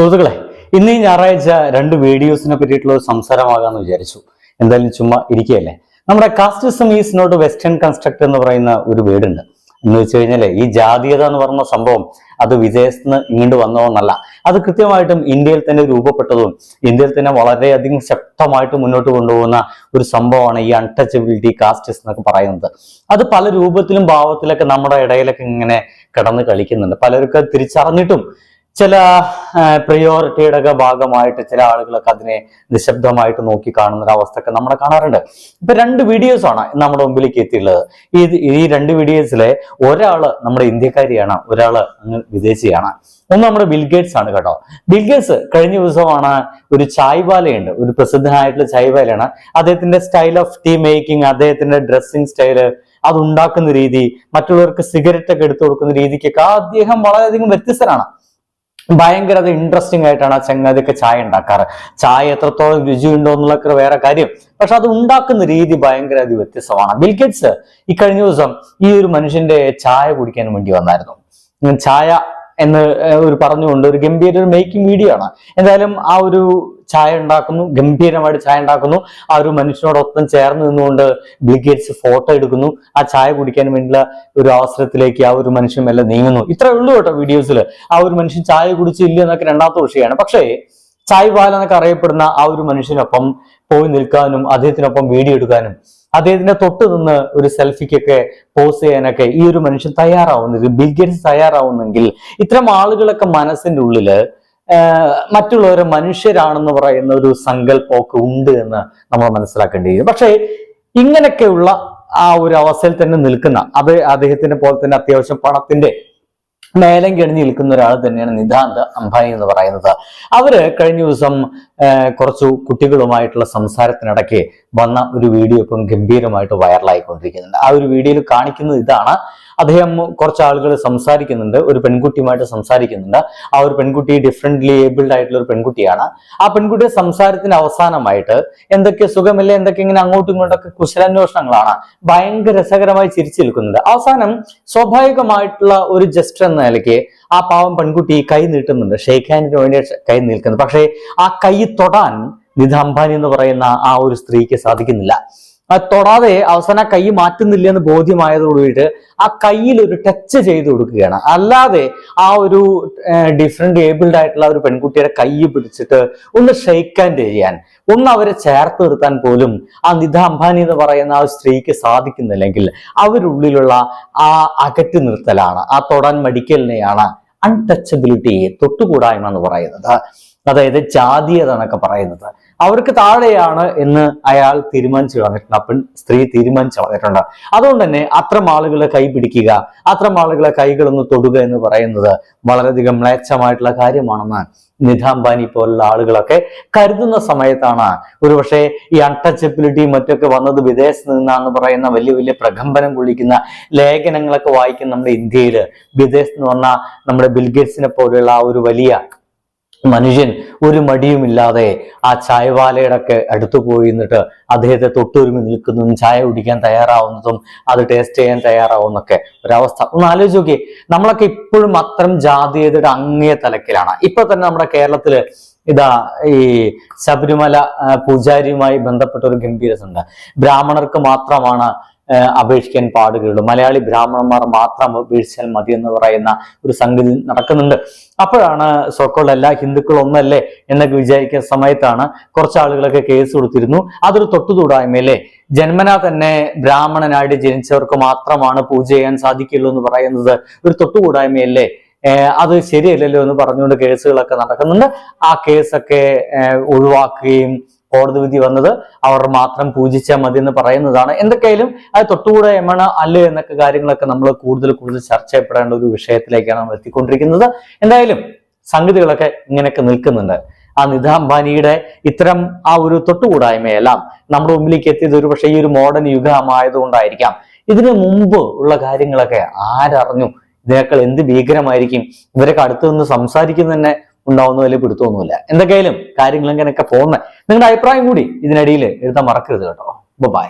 സുഹൃത്തുക്കളെ ഇന്ന് ഈ ഞായറാഴ്ച രണ്ട് വീഡിയോസിനെ പറ്റിയിട്ടുള്ള ഒരു സംസാരമാകാമെന്ന് വിചാരിച്ചു. എന്തായാലും ചുമ്മാ ഇരിക്കുകയല്ലേ? നമ്മുടെ casteism is not western construct എന്ന് പറയുന്ന ഒരു വീടുണ്ട്. എന്ന് വെച്ച് കഴിഞ്ഞാൽ ഈ ജാതീയത എന്ന് പറയുന്ന സംഭവം അത് വിദേശത്ത് നിന്ന് ഇങ്ങോട്ട് വന്നതെന്നല്ല. അത് കൃത്യമായിട്ടും ഇന്ത്യയിൽ തന്നെ രൂപപ്പെട്ടതും ഇന്ത്യയിൽ തന്നെ വളരെയധികം ശക്തമായിട്ട് മുന്നോട്ട് കൊണ്ടുപോകുന്ന ഒരു സംഭവമാണ് ഈ അൺടച്ചബിലിറ്റി കാസ്റ്റസ് എന്നൊക്കെ പറയുന്നത്. അത് പല രൂപത്തിലും ഭാവത്തിലൊക്കെ നമ്മുടെ ഇടയിലൊക്കെ ഇങ്ങനെ കിടന്ന് കളിക്കുന്നുണ്ട്. പലർക്ക് തിരിച്ചറിഞ്ഞിട്ടും ചില പ്രയോറിറ്റിയുടെ ഒക്കെ ഭാഗമായിട്ട് ചില ആളുകളൊക്കെ അതിനെ നിശബ്ദമായിട്ട് നോക്കി കാണുന്ന ഒരു അവസ്ഥയൊക്കെ നമ്മൾ കാണാറുണ്ട്. ഇപ്പൊ രണ്ട് വീഡിയോസ് ആണ് നമ്മുടെ മുമ്പിലേക്ക് എത്തിയിട്ടുള്ളത്. ഈ ഈ രണ്ട് വീഡിയോസിലെ ഒരാൾ നമ്മുടെ ഇന്ത്യക്കാരിയാണ് ഒരാൾ വിദേശിയാണ്. ഒന്ന് നമ്മുടെ ബിൽഗേറ്റ്സ് ആണ് കേട്ടോ. ബിൽഗേറ്റ്സ് കഴിഞ്ഞ ദിവസമാണ് ഒരു ചായ്വാലയുണ്ട് ഒരു പ്രസിദ്ധനായിട്ടുള്ള ചായ്വാലയാണ്. അദ്ദേഹത്തിന്റെ സ്റ്റൈൽ ഓഫ് ടീ മേക്കിംഗ് അദ്ദേഹത്തിന്റെ ഡ്രസ്സിങ് സ്റ്റൈൽ അത് ഉണ്ടാക്കുന്ന രീതി മറ്റുള്ളവർക്ക് സിഗരറ്റ് ഒക്കെ എടുത്തു കൊടുക്കുന്ന രീതിക്കൊക്കെ അദ്ദേഹം വളരെയധികം വ്യത്യസ്തനാണ്. ഭയങ്കര ഇൻട്രസ്റ്റിംഗ് ആയിട്ടാണ് ആ ചങ്ങാതിക്ക് ചായ ഉണ്ടാക്കാറ്. ചായ എത്രത്തോളം രുചിയുണ്ടോ എന്നുള്ളൊക്കെ വേറെ കാര്യം. പക്ഷെ അത് ഉണ്ടാക്കുന്ന രീതി ഭയങ്കര അത് വ്യത്യസ്തമാണ് ബിൽഗേറ്റ്സ് ഈ കഴിഞ്ഞ ദിവസം ഈ ഒരു മനുഷ്യന്റെ ചായ കുടിക്കാൻ വേണ്ടി വന്നായിരുന്നു. ചായ എന്ന് ഒരു പറഞ്ഞുകൊണ്ട് ഒരു ഗംഭീര ഒരു മേക്കിംഗ് വീഡിയോ ആണ്. എന്തായാലും ആ ഒരു ചായ ഉണ്ടാക്കുന്നു ഗംഭീരമായിട്ട് ചായ ഉണ്ടാക്കുന്നു. ആ ഒരു മനുഷ്യനോടൊപ്പം ചേർന്ന് നിന്നുകൊണ്ട് ബിൽഗേറ്റ്സ് ഫോട്ടോ എടുക്കുന്നു. ആ ചായ കുടിക്കാൻ വേണ്ടിയുള്ള ഒരു അവസരത്തിലേക്ക് ആ ഒരു മനുഷ്യൻ എല്ലാം നീങ്ങുന്നു. ഇത്രേ ഉള്ളൂ കേട്ടോ വീഡിയോസിൽ ആ ഒരു മനുഷ്യൻ ചായ കുടിച്ചില്ല എന്നൊക്കെ രണ്ടാമത്തെ വിഷയമാണ്. പക്ഷേ ചായ് വാല എന്നൊക്കെ അറിയപ്പെടുന്ന ആ ഒരു മനുഷ്യനൊപ്പം പോയി നിൽക്കാനും അദ്ദേഹത്തിനൊപ്പം വീഡിയോ എടുക്കാനും അദ്ദേഹത്തിന്റെ തൊട്ട് നിന്ന് ഒരു സെൽഫിക്കൊക്കെ പോസ് ചെയ്യാനൊക്കെ ഈ ഒരു മനുഷ്യൻ തയ്യാറാവുന്നത് ബിൽഗേറ്റ്സ് തയ്യാറാവുന്നെങ്കിൽ ഇത്തരം ആളുകളൊക്കെ മനസ്സിന്റെ ഉള്ളിൽ ആഹ് മറ്റുള്ളവരെ മനുഷ്യരാണെന്ന് പറയുന്ന ഒരു സങ്കല്പമൊക്കെ ഉണ്ട് എന്ന് നമ്മൾ മനസ്സിലാക്കേണ്ടിയിരിക്കും പക്ഷേ ഇങ്ങനെയൊക്കെയുള്ള ആ ഒരു അവസ്ഥയിൽ തന്നെ നിൽക്കുന്ന അത് അദ്ദേഹത്തിനെ പോലെ തന്നെ അത്യാവശ്യം പണത്തിന്റെ മേലം കിടഞ്ഞ് നിൽക്കുന്ന ഒരാൾ തന്നെയാണ് നിതാന്ത് അംബാനി എന്ന് പറയുന്നത്. അവർ കഴിഞ്ഞ ദിവസം കുറച്ചു കുട്ടികളുമായിട്ടുള്ള സംസാരത്തിനിടയ്ക്ക് വന്ന ഒരു വീഡിയോ ഇപ്പം ഗംഭീരമായിട്ട് വൈറലായിക്കൊണ്ടിരിക്കുന്നുണ്ട്. ആ ഒരു വീഡിയോയിൽ കാണിക്കുന്നത് ഇതാണ്. അദ്ദേഹം കുറച്ച് ആളുകൾ സംസാരിക്കുന്നുണ്ട്. ഒരു പെൺകുട്ടിയുമായിട്ട് സംസാരിക്കുന്നുണ്ട്. ആ ഒരു പെൺകുട്ടി ഡിഫറെന്റ്ലി ഏബിൾഡ് ആയിട്ടുള്ള ഒരു പെൺകുട്ടിയാണ്. ആ പെൺകുട്ടിയുടെ സംസാരത്തിന് അവസാനമായിട്ട് എന്തൊക്കെ സുഖമില്ല എന്തൊക്കെ ഇങ്ങനെ അങ്ങോട്ടും ഇങ്ങോട്ടൊക്കെ കുശലാന്വേഷണങ്ങളാണ് ഭയങ്കര രസകരമായി ചിരിച്ചു നിൽക്കുന്നുണ്ട്. അവസാനം സ്വാഭാവികമായിട്ടുള്ള ഒരു ജസ്റ്റർ എന്ന നിലയ്ക്ക് ആ പാവം പെൺകുട്ടി കൈ നീട്ടുന്നുണ്ട്. ഷെയ്ഖ് ഹാൻഡിന് വേണ്ടി കൈ നിൽക്കുന്നത് പക്ഷേ ആ കൈ തൊടാൻ നിധ അംബാനി എന്ന് പറയുന്ന ആ ഒരു സ്ത്രീക്ക് സാധിക്കുന്നില്ല. തൊടാതെ അവസാനം കൈ മാറ്റുന്നില്ല എന്ന് ബോധ്യമായതോടുകൂടിയിട്ട് ആ കയ്യിൽ ഒരു ടച്ച് ചെയ്ത് കൊടുക്കുകയാണ്. അല്ലാതെ ആ ഒരു ഡിഫറെന്റ് ഏബിൾഡ് ആയിട്ടുള്ള ഒരു പെൺകുട്ടിയുടെ കൈ പിടിച്ചിട്ട് ഒന്ന് ഷെയ്ക്ക് ആൻഡ് ചെയ്യാൻ ഒന്ന് അവരെ ചേർത്ത് നിർത്താൻ പോലും ആ നിധ അംബാനി എന്ന് പറയുന്ന ആ സ്ത്രീക്ക് സാധിക്കുന്നില്ലെങ്കിൽ അവരുള്ളിലുള്ള ആ അകറ്റി നിർത്തലാണ് ആ തൊടാൻ മടിക്കലിനെയാണ് അൺടച്ചബിലിറ്റി തൊട്ടുകൂടായ്മ എന്ന് പറയുന്നത്. അതായത് ജാതീയത എന്നൊക്കെ പറയുന്നത്. അവർക്ക് താഴെയാണ് എന്ന് അയാൾ തീരുമാനിച്ചു കളഞ്ഞിട്ടുണ്ട് അപ്പൻ സ്ത്രീ തീരുമാനിച്ചു കളഞ്ഞിട്ടുണ്ട് അതുകൊണ്ട് തന്നെ അത്തരം ആളുകളെ കൈ പിടിക്കുക അത്തരം ആളുകളെ കൈകളൊന്ന് തൊടുക എന്ന് പറയുന്നത് വളരെയധികം മ്ലേച്ഛമായിട്ടുള്ള കാര്യമാണെന്ന് നിധാംബാനി പോലുള്ള ആളുകളൊക്കെ കരുതുന്ന സമയത്താണ്. ഒരുപക്ഷെ ഈ അൺടച്ചബിലിറ്റി മറ്റൊക്കെ വന്നത് വിദേശത്ത് നിന്നാന്ന് പറയുന്ന വലിയ വലിയ പ്രകമ്പനം കൊള്ളിക്കുന്ന ലേഖനങ്ങളൊക്കെ വായിക്കുന്ന നമ്മുടെ ഇന്ത്യയിൽ വിദേശത്ത് നിന്ന് വന്ന നമ്മുടെ ബിൽഗേറ്റ്സിനെ പോലെയുള്ള ആ ഒരു വലിയ മനുഷ്യൻ ഒരു മടിയുമില്ലാതെ ആ ചായവാലയുടെ ഒക്കെ അടുത്തു പോയി നിന്നിട്ട് അദ്ദേഹത്തെ തൊട്ടുരുമി നിൽക്കുന്നതും ചായ കുടിക്കാൻ തയ്യാറാവുന്നതും അത് ടേസ്റ്റ് ചെയ്യാൻ തയ്യാറാവുന്നൊക്കെ ഒരവസ്ഥ. ഒന്ന് ആലോചിച്ച് നോക്കിയേ. നമ്മളൊക്കെ ഇപ്പോഴും അത്തരം ജാതീയതയുടെ അങ്ങേ തലക്കിലാണ്. ഇപ്പൊ തന്നെ നമ്മുടെ കേരളത്തിൽ ഇതാ ഈ ശബരിമല പൂജാരിയുമായി ബന്ധപ്പെട്ട ഒരു ഗംഭീരസുണ്ട് ബ്രാഹ്മണർക്ക് മാത്രമാണ് അപേക്ഷിക്കാൻ പാടുകയുള്ളൂ. മലയാളി ബ്രാഹ്മണന്മാർ മാത്രം അപേക്ഷിച്ചാൽ മതി എന്ന് പറയുന്ന ഒരു സംഗതി നടക്കുന്നുണ്ട്. അപ്പോഴാണ് സോക്കോൾ എല്ലാ ഹിന്ദുക്കളും ഒന്നല്ലേ എന്നൊക്കെ വിചാരിക്കുന്ന സമയത്താണ് കുറച്ച് ആളുകളൊക്കെ കേസ് കൊടുത്തിരുന്നു. അതൊരു തൊട്ടുതൂടായ്മയല്ലേ? ജന്മനാ തന്നെ ബ്രാഹ്മണനായിട്ട് ജനിച്ചവർക്ക് മാത്രമാണ് പൂജ ചെയ്യാൻ സാധിക്കുള്ളൂ എന്ന് പറയുന്നത് ഒരു തൊട്ടുകൂടായ്മയല്ലേ? കൂടായ്മയല്ലേ അത് ശരിയല്ലല്ലോ എന്ന് പറഞ്ഞുകൊണ്ട് കേസുകളൊക്കെ നടക്കുന്നുണ്ട്. ആ കേസൊക്കെ ഒഴിവാക്കുകയും കോടതി വിധി വന്നത് അവർ മാത്രം പൂജിച്ചാൽ മതി എന്ന് പറയുന്നതാണ്. എന്തൊക്കെയായാലും അത് തൊട്ടുകൂടെ എമ്മണ അല്ല എന്നൊക്കെ കാര്യങ്ങളൊക്കെ നമ്മൾ കൂടുതൽ കൂടുതൽ ചർച്ച ചെയ്യപ്പെടേണ്ട ഒരു വിഷയത്തിലേക്കാണ് നമ്മൾ എത്തിക്കൊണ്ടിരിക്കുന്നത്. എന്തായാലും സംഗതികളൊക്കെ ഇങ്ങനെയൊക്കെ നിൽക്കുന്നുണ്ട്. ആ നിധ അംബാനിയുടെ ഇത്തരം ആ ഒരു തൊട്ടുകൂടായ്മയെല്ലാം നമ്മുടെ മുമ്പിലേക്ക് എത്തിയത് ഒരു പക്ഷേ ഈ ഒരു മോഡേൺ യുഗമായതുകൊണ്ടായിരിക്കാം. ഇതിനു മുമ്പ് ഉള്ള കാര്യങ്ങളൊക്കെ ആരറിഞ്ഞു? ഇതിനേക്കാൾ എന്ത് ഭീകരമായിരിക്കും? ഇവരൊക്കെ അടുത്തു നിന്ന് സംസാരിക്കുന്ന തന്നെ ഉണ്ടാവുന്ന വലിയ പിടുത്തമൊന്നുമില്ല. എന്തൊക്കെയായാലും കാര്യങ്ങൾ ഇങ്ങനെയൊക്കെ പോകുന്നത് നിങ്ങളുടെ അഭിപ്രായം കൂടി ഇതിനിടയിൽ എഴുതാൻ മറക്കരുത് കേട്ടോ. ബൈ